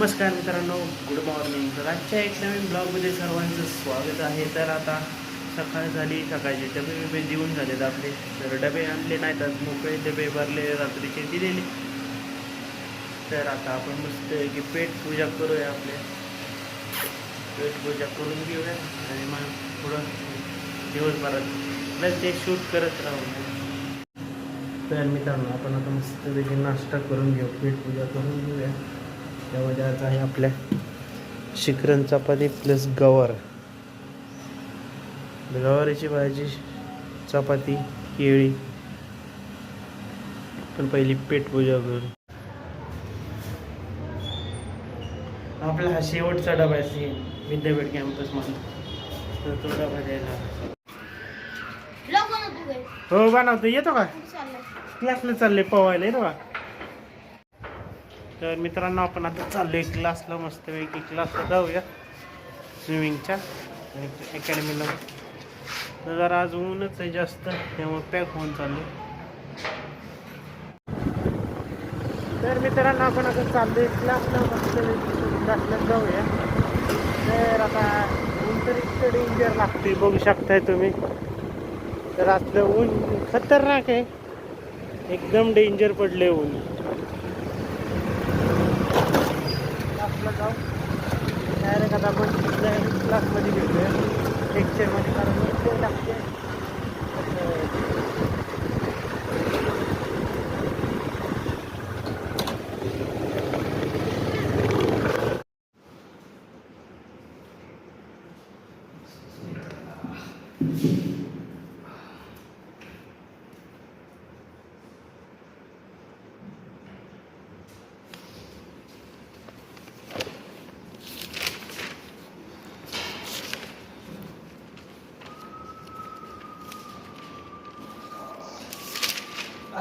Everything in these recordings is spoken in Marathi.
नमस्कार मित्रांनो गुड मॉर्निंग. तर आजच्या एक नवीन ब्लॉगमध्ये सर्वांचं स्वागत आहे. तर आता सकाळ झाली सकाळचे डबे बिबे देऊन झालेत आपले. तर डबे आणले नाहीत आज मोकळे डबे भरले रात्रीचे दिलेले. तर आता आपण मस्त की पेट पूजा करूया आपले. पेट पूजा करून घेऊया आणि मग पुढं दिवसभरात प्लस ते शूट करत राहू. तर मित्रांनो आपण आता मस्तपैकी नाश्ता करून घेऊ पेट पूजा करून घेऊया. त्यामध्ये आता आहे आपल्या शिकरण चपाती प्लस गवार. गवारीची भाजी चपाती केळी. पण पहिली पेट पूजा करू आपला हा शेवटचा डबा आहे विद्यापीठ कॅम्पसमध्ये तर तो डबा द्यायला. हो बनवतो येतो का? क्लासला चालले पवायला ना बा तर मित्रांनो आपण आता चाललोय क्लासला मस्तपैकी. क्लासला जाऊया स्विमिंगच्या आणि अकॅडमीला तर जरा आज ऊनच आहे जास्त त्यामुळे पॅक होऊन चाललो तर मित्रांनो आपण आता चाललोय क्लासला मस्तपैकी. क्लासला जाऊया. तर आता ऊन तर इतकं डेंजर लागते बघू शकताय तुम्ही. तर असलं ऊन खतरनाक आहे. एकदम डेंजर पडले ऊन. आता आपण क्लासमध्ये भेटूया लेक्चरमध्ये कारण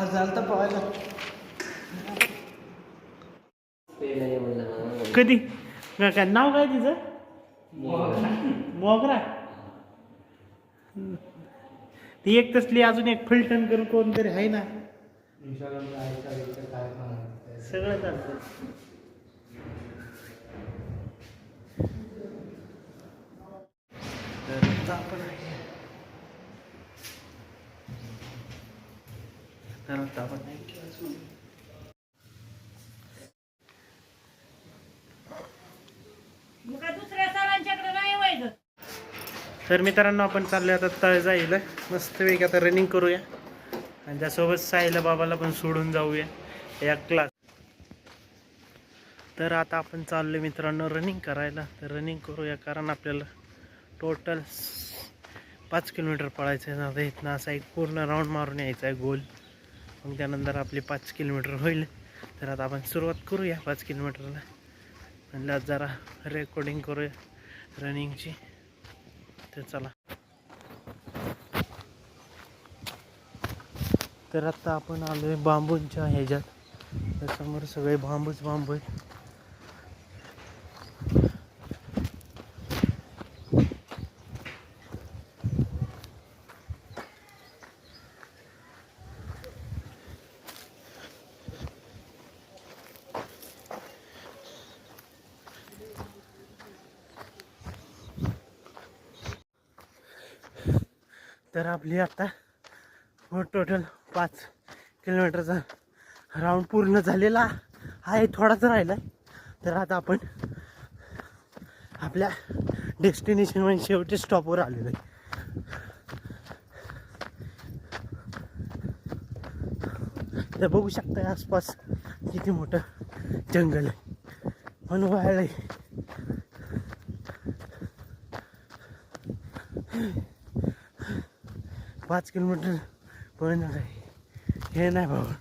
झालं तर पवायला कधी? काय नाव काय तिचं? मोगरा. ती एक तसली अजून एक फलटण करून कोणतरी आहे ना? सगळं चालतं तर आता आपण आहे. तर नाही मित्रांनो आपण चाललोय आता तळ जाईल मस्तपैकी आता रनिंग करूया. आणि त्यासोबत साईला बाबाला पण सोडून जाऊया. या क्लास तर आता आपण चाललोय मित्रांनो रनिंग करायला. तर रनिंग करूया कारण आपल्याला टोटल पाच किलोमीटर पळायचं आहे आता इथनं असा एक पूर्ण राऊंड मारून यायचा आहे गोल मग त्यानंतर आपले पाच किलोमीटर होईल. तर आता आपण सुरुवात करूया पाच किलोमीटरला. म्हणलं आज जरा रेकॉर्डिंग करूया रनिंगची. तर चला. तर आता आपण आलो आहे बांबूंच्या ह्याच्यात. समोर सगळे बांबूच बांबू आहेत. तर आपली आता टोटल पाच किलोमीटरचा राऊंड पूर्ण झालेला आहे थोडाच राहिला. तर आता आपण आपल्या डेस्टिनेशन म्हणजे शेवटी स्टॉपवर आलेलो आहे. तर बघू शकता आसपास किती मोठं जंगल आहे. पण आहे. पाच किलोमीटर पण हे नाही बाबा